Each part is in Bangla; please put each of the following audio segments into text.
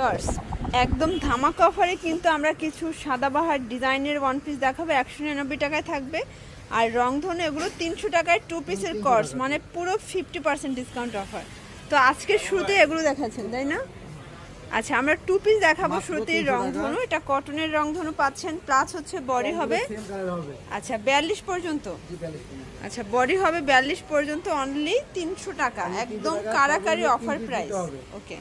শর্টস একদম ধামাকা অফারে কিন্তু আমরা কিছু সাদাবাহার ডিজাইনের ওয়ান পিস দেখাবো। একশো নিরানব্বই টাকায় থাকবে। আর রংধনু এগুলো তিনশো টাকায় টু পিসের কর্স মানে পুরো ফিফটি পার্সেন্ট ডিসকাউন্ট অফার তো আজকে শুরুতে এগুলো দেখাচ্ছেন তাই না? আচ্ছা আমরা টু পিস দেখাবো শুরুতেই রংধনু। এটা কটনের রংধনু পাচ্ছেন প্লাস হচ্ছে বডি হবে। আচ্ছা বিয়াল্লিশ পর্যন্ত? আচ্ছা বডি হবে বিয়াল্লিশ পর্যন্ত অনলি তিনশো টাকা। একদম টাকা কারাকারি অফার প্রাইস ওকে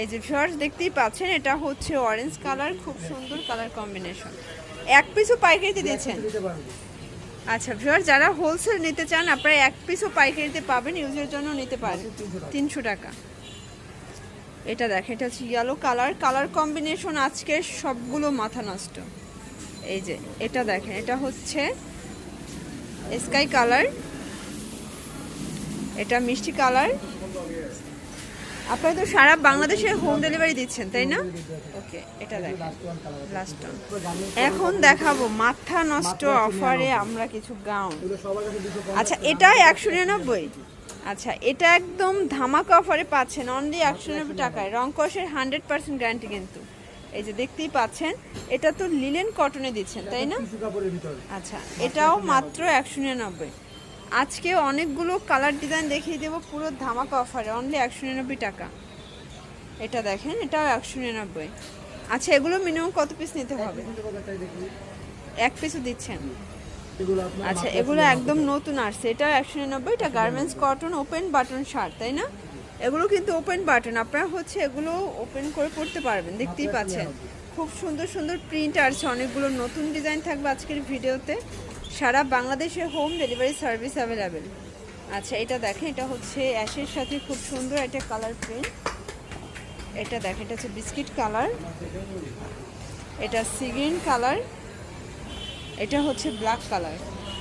এই যে ভিউয়ার্স দেখতেই পাচ্ছেন, এটা হচ্ছে অরেঞ্জ কালার খুব সুন্দর কালার কম্বিনেশন এক পিসও পাইকারিতে পারবে আচ্ছা ভিউয়ার যারা হোলসেল নিতে চান, আপনারা এক পিসও পাইকারিতে পাবেন ইউজের জন্য নিতে পারেন। তিনশো টাকা। এটা দেখেন, এটা হচ্ছে ইয়েলো কালার কালার কম্বিনেশন আজকে সবগুলো মাথা নষ্ট। এই যে, এটা দেখেন, এটা হচ্ছে স্কাই কালার এটা মিষ্টি কালার আপনারা তো সারা বাংলাদেশে হোম ডেলিভারি দিচ্ছেন তাই না? ওকে এটা দেখেন লাস্ট ওয়ান এখন দেখাবো মাথা নষ্ট অফারে আমরা কিছু গাউন আচ্ছা এটা একশো নিরানব্বই? আচ্ছা এটা একদম ধামাকা অফারে পাচ্ছেন অনলি একশো নিরানব্বই টাকায়। রং কষের হান্ড্রেড পার্সেন্ট গ্যারান্টি কিন্তু। এই যে দেখতেই পাচ্ছেন এটা তো লিলেন কটনে দিচ্ছেন তাই না? আচ্ছা এটাও মাত্র একশো নিরানব্বই। আজকে অনেকগুলো কালার ডিজাইন দেখিয়ে দেবো পুরো ধামাকা অফারে অনলি একশো নিরানব্বই টাকা। এটা দেখেন এটাও একশো নিরানব্বই। আচ্ছা এগুলো মিনিমাম কত পিস নিতে হবে? এক পিসও দিচ্ছেন? এগুলো আচ্ছা এগুলো একদম নতুন আসছে এটা একশো নিরানব্বই এটা garments cotton open button shirt তাই না? এগুলো কিন্তু ওপেন বাটন আপনারা হচ্ছে এগুলো ওপেন করে পড়তে পারবেন দেখতেই পাচ্ছেন। খুব সুন্দর সুন্দর প্রিন্ট আসছে অনেকগুলো নতুন ডিজাইন থাকবে আজকের ভিডিওতে সারা বাংলাদেশে হোম ডেলিভারি সার্ভিস অ্যাভেলেবেল আচ্ছা এটা দেখেন, এটা হচ্ছে অ্যাশের সাথে খুব সুন্দর একটা কালার প্রিন্ট এটা দেখেন, এটা হচ্ছে বিস্কিট কালার এটা সিগ্রিন কালার এটা হচ্ছে ব্ল্যাক কালার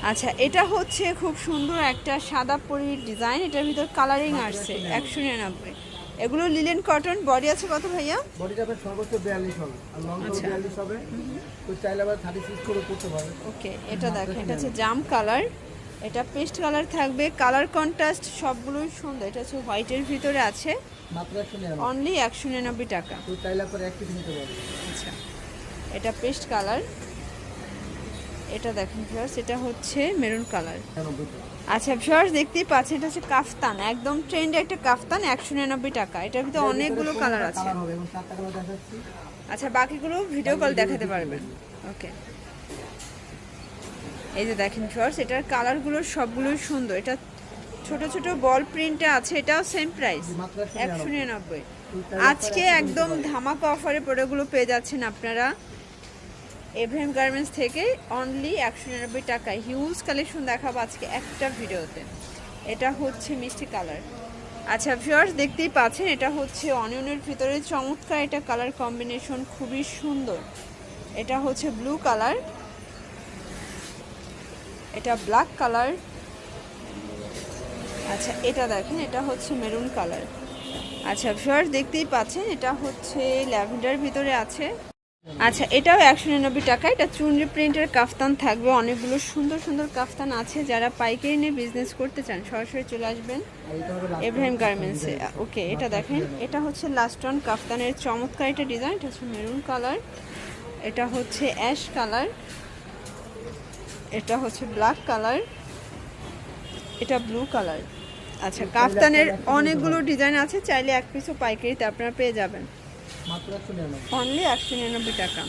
আচ্ছা এটা হচ্ছে খুব সুন্দর একটা সাদা পরির ডিজাইন এটার ভিতর কালারিং আসছে, একশো নিরানব্বই। এগুলো লিলেন কটন বডি আছে কত ভাইয়া? বডিটা আপনার সর্বোচ্চ বিয়াল্লিশ হবে। আর লং আচ্ছা। বিয়াল্লিশ হবে। তো চাইলে আবার থার্টি সিক্স করে করতে পারবে ওকে এটা দেখেন এটা হচ্ছে জাম কালার এটা পেস্ট কালার থাকবে। কালার কন্ট্রাস্ট সবগুলোই সুন্দর। এটা হচ্ছে হোয়াইটের ভিতরে আছে। মাত্র একশো নিরানব্বই। অনলি একশো নিরানব্বই টাকা। তো চাইলে আপনার এক পিস নিতে পারবে আচ্ছা। এটা পেস্ট কালার এটা দেখেন ভিউয়ার্স এটা হচ্ছে মেরুন কালার নিরানব্বই টাকা। আচ্ছা ভিউয়ার্স দেখতেই পাচ্ছেন এটা হচ্ছে কাফতান একদম ট্রেন্ড একটা কাফতান একশো নিরানব্বই টাকা। এটার ভিতরে অনেকগুলো কালার আছে। আচ্ছা বাকিগুলো ভিডিও কল দেখাতে পারবেন ওকে এই যে দেখেন ভিউয়ার্স এটার কালারগুলো সবগুলোই সুন্দর। এটা ছোট ছোট বল প্রিন্টে আছে এটাও সেম প্রাইস একশো নিরানব্বই। আজকে একদম ধামাকা অফারে প্রোডাক্টগুলো পেয়ে যাচ্ছেন আপনারা। এভএম গার্মেন্টস থেকে অনলি একশো নিরানব্বই টাকায় হিউজ কালেকশন দেখাবো আজকে একটা ভিডিওতে। এটা হচ্ছে মিষ্টি কালার আচ্ছা ভিউয়ার্স দেখতেই পাচ্ছেন, এটা হচ্ছে অনিয়নের ভিতরে চমৎকার এটা কালার কম্বিনেশন খুবই সুন্দর। এটা হচ্ছে ব্লু কালার এটা ব্ল্যাক কালার আচ্ছা এটা দেখেন, এটা হচ্ছে মেরুন কালার আচ্ছা ভিউয়ার্স দেখতেই পাচ্ছেন, এটা হচ্ছে ল্যাভেন্ডার ভিতরে আছে। আচ্ছা এটাও একশো নিরানব্বই টাকা। এটা চুনরি প্রিন্টের কাফতান থাকবে। অনেকগুলো সুন্দর সুন্দর কাফতান আছে। যারা পাইকারি নিয়ে বিজনেস করতে চান, সরাসরি চলে আসবেন এটা এব্রাহিম গার্মেন্টসে ওকে, এটা দেখেন। এটা হচ্ছে লাস্ট ওয়ান কাফতানের চমৎকার একটা ডিজাইন এটা হচ্ছে মেরুন কালার এটা হচ্ছে অ্যাশ কালার এটা হচ্ছে ব্ল্যাক কালার এটা ব্লু কালার আচ্ছা কাফতানের অনেকগুলো ডিজাইন আছে। চাইলে এক পিসও পাইকারিতে আপনারা পেয়ে যাবেন। অনলি একশো নিরানব্বই। টাকা।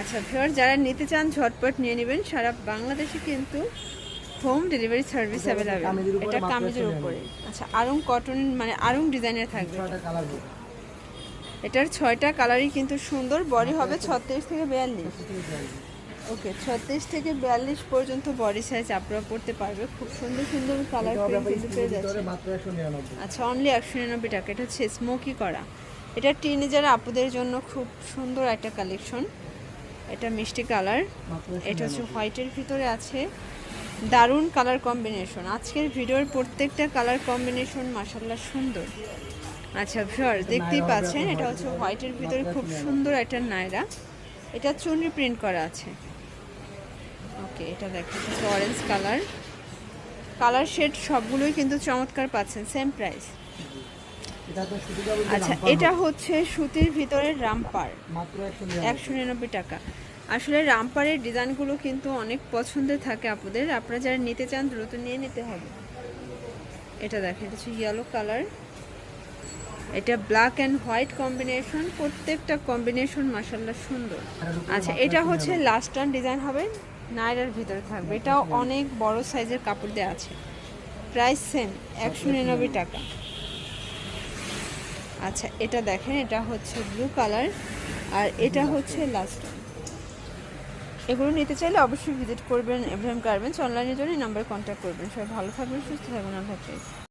আচ্ছা ভিউয়ার যারা নিতে চান ঝটপট নিয়ে নেবেন। সারা বাংলাদেশে কিন্তু হোম ডেলিভারি সার্ভিস অ্যাভেলেবেল এটা কামিজের উপরে। আচ্ছা আরং কটন মানে আরং ডিজাইনের থাকবে। এটার ছয়টা কালারই কিন্তু সুন্দর। বডি হবে ছত্রিশ থেকে বিয়াল্লিশ। ওকে ছত্রিশ থেকে বিয়াল্লিশ পর্যন্ত বডি সাইজ আপনারা পড়তে পারবে। খুব সুন্দর সুন্দর কালার পেয়ে যাচ্ছে। আচ্ছা অনলি একশো নিরানব্বই টাকা। এটা হচ্ছে স্মোকি করা। এটা টিনেজার আপুদের জন্য খুব সুন্দর একটা কালেকশন এটা মিষ্টি কালার। এটা হচ্ছে হোয়াইটের ভিতরে আছে। দারুণ কালার কম্বিনেশন আজকের ভিডিওর প্রত্যেকটা কালার কম্বিনেশন মাসাল্লাহ সুন্দর। আচ্ছা ভিউয়ার দেখতেই পাচ্ছেন এটা হচ্ছে হোয়াইটের ভিতরে খুব সুন্দর একটা নায়রা। এটা চুনরি প্রিন্ট করা আছে। ওকে এটা দেখেন হচ্ছে অরেঞ্জ কালার কালার শেড সবগুলোই কিন্তু চমৎকার পাচ্ছেন সেম প্রাইস আচ্ছা এটা হচ্ছে সুতির ভিতরের রামপার। একশো নিরানব্বই। টাকা। আসলে রামপারের ডিজাইনগুলো কিন্তু অনেক পছন্দের থাকে আপনাদের। আপনারা যারা নিতে চান দ্রুত নিয়ে নিতে হবে। এটা দেখেন এটা হচ্ছে ইয়েলো কালার এটা ব্ল্যাক অ্যান্ড হোয়াইট কম্বিনেশন প্রত্যেকটা কম্বিনেশন মাসাল্লাহ সুন্দর। আচ্ছা এটা হচ্ছে লাস্ট টান ডিজাইন হবে। নাইরার ভিতরে থাকবে। এটাও অনেক বড় সাইজের কাপড় দেওয়া আছে। প্রাইস সেম একশো নিরানব্বই টাকা। আচ্ছা এটা দেখেন, এটা হচ্ছে ব্লু কালার আর এটা হচ্ছে লাস্ট এগুলো নিতে চাইলে অবশ্যই ভিজিট করবেন এভ্রাহিম গার্মেন্টস অনলাইনের জন্য নাম্বার কন্ট্যাক্ট করবেন। সবাই ভালো থাকবেন, সুস্থ থাকবেন, আল্লাহ